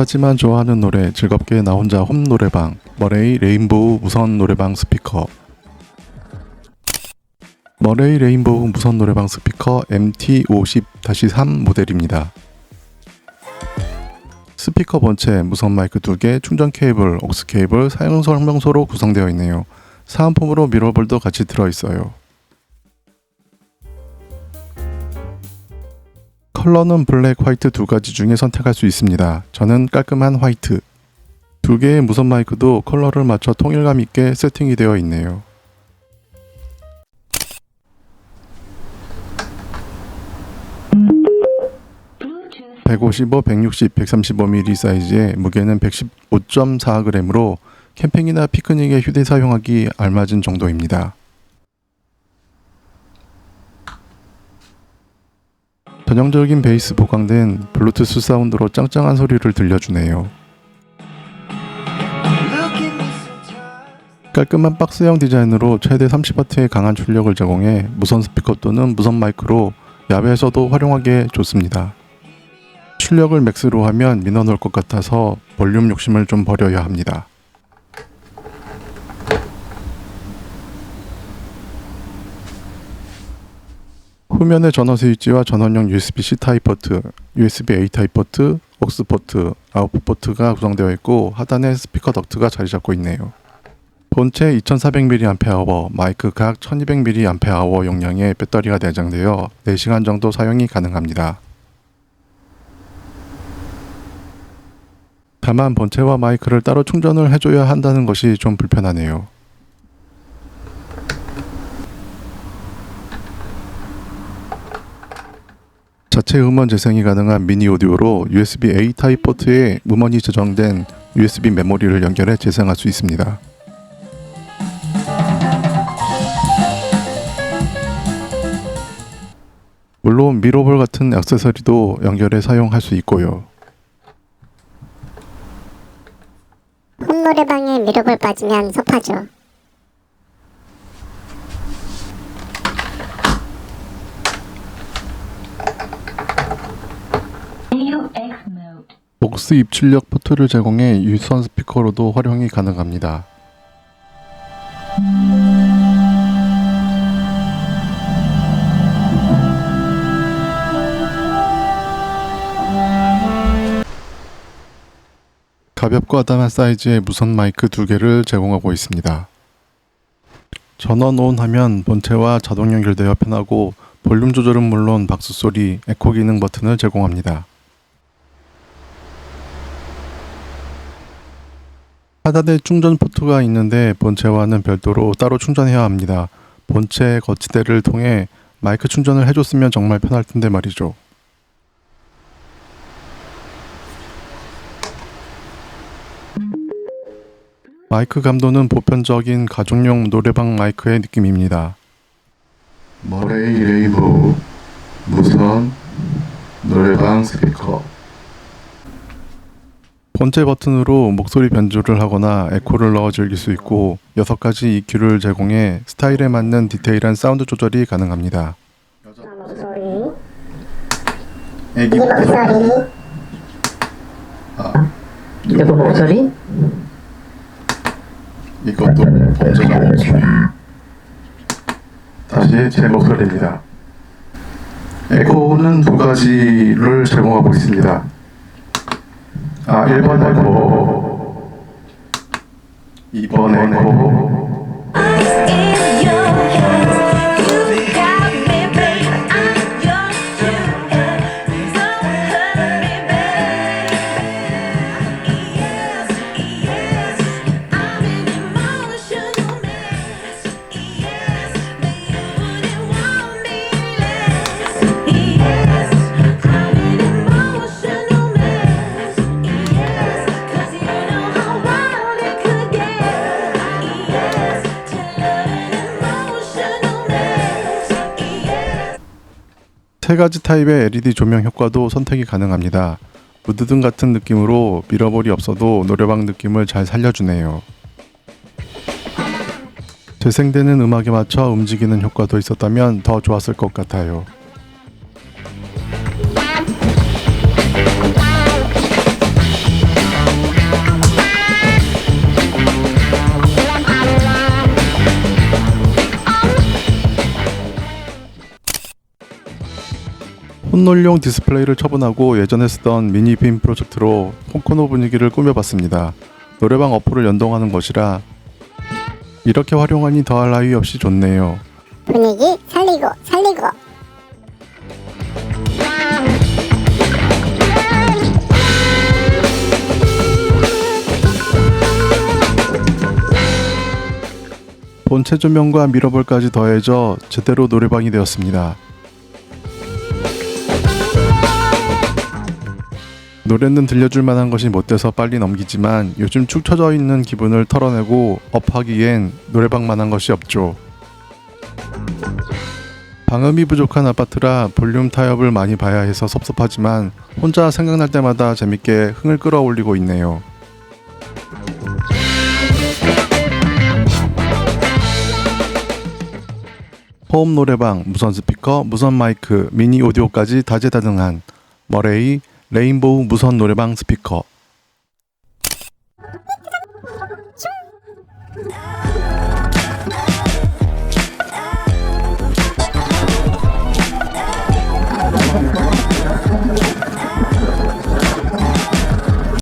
비슷하지만 좋아하는 노래 즐겁게 나 혼자 홈 노래방 머레이 레인보우 무선 노래방 스피커 머레이 레인보우 무선 노래방 스피커 MT50-3 모델입니다. 스피커 본체, 무선 마이크 2개, 충전 케이블, 옥스 케이블, 사용 설명서로 구성되어 있네요. 사은품으로 미러볼도 같이 들어있어요. 컬러는 블랙, 화이트 두 가지 중에 선택할 수 있습니다. 저는 깔끔한 화이트. 두 개의 무선 마이크도 컬러를 맞춰 통일감 있게 세팅이 되어 있네요. Bluetooth 155, 160, 135mm 사이즈에 무게는 115.4g으로 캠핑이나 피크닉에 휴대 사용하기 알맞은 정도입니다. 전형적인 베이스 보강된 블루투스 사운드로 짱짱한 소리를 들려주네요. 깔끔한 박스형 디자인으로 최대 30W의 강한 출력을 제공해 무선 스피커 또는 무선 마이크로 야외에서도 활용하기 좋습니다. 출력을 맥스로 하면 민원 올 것 같아서 볼륨 욕심을 좀 버려야 합니다. 후면에 전원 스위치와 전원용 USB-C 타입 포트, USB-A 타입 포트, 옥스 포트, 아웃풋 포트가 구성되어 있고 하단에 스피커 덕트가 자리 잡고 있네요. 본체 2400mAh, 마이크 각 1200mAh 용량의 배터리가 내장되어 4시간 정도 사용이 가능합니다. 다만 본체와 마이크를 따로 충전을 해줘야 한다는 것이 좀 불편하네요. 자체 음원 재생이 가능한 미니 오디오로 USB-A 타입 포트에 음원이 저장된 USB 메모리를 연결해 재생할 수 있습니다. 물론 미로볼 같은 액세서리도 연결해 사용할 수 있고요. 홈노래방에 미력을 빠지면 섭하죠. 목스 입출력 포트를 제공해 유선 스피커로도 활용이 가능합니다. 가볍고 아담한 사이즈의 무선 마이크 두 개를 제공하고 있습니다. 전원 온 하면 본체와 자동 연결되어 편하고 볼륨 조절은 물론 박수 소리, 에코 기능 버튼을 제공합니다. 하단에 충전 포트가 있는데 본체와는 별도로 따로 충전해야 합니다. 본체 거치대를 통해 마이크 충전을 해줬으면 정말 편할 텐데 말이죠. 마이크 감도는 보편적인 가족용 노래방 마이크의 느낌입니다. 머레이 레이브 무선 노래방 스피커 본체 버튼으로 목소리 변조를 하거나 에코를 넣어 즐길 수 있고 6가지 EQ를 제공해 스타일에 맞는 디테일한 사운드 조절이 가능합니다. 목소리, 애기 이 목소리, 누구 목소리? 이것도 범죄자 목소리 다시 제 목소리입니다. 에코는 두 가지를 제공하고 있습니다. 아, 1번 에코. 2번 에코 세 가지 타입의 LED 조명 효과도 선택이 가능합니다. 무드등 같은 느낌으로 미러볼이 없어도 노래방 느낌을 잘 살려주네요. 재생되는 음악에 맞춰 움직이는 효과도 있었다면 더 좋았을 것 같아요. 혼놀용 디스플레이를 처분하고 예전에 쓰던 미니 빔 프로젝트로 콩코노 분위기를 꾸며봤습니다. 노래방 어플을 연동하는 것이라 이렇게 활용하니 더할 나위 없이 좋네요. 분위기 살리고 살리고 본체 조명과 미러볼까지 더해져 제대로 노래방이 되었습니다. 노래는 들려줄 만한 것이 못 돼서 빨리 넘기지만 요즘 축 처져 있는 기분을 털어내고 업하기엔 노래방만한 것이 없죠. 방음이 부족한 아파트라 볼륨 타협을 많이 봐야 해서 섭섭하지만 혼자 생각날 때마다 재밌게 흥을 끌어올리고 있네요. 호흡 노래방, 무선 스피커, 무선 마이크, 미니 오디오까지 다재다능한 머레이 레인보우 무선 노래방 스피커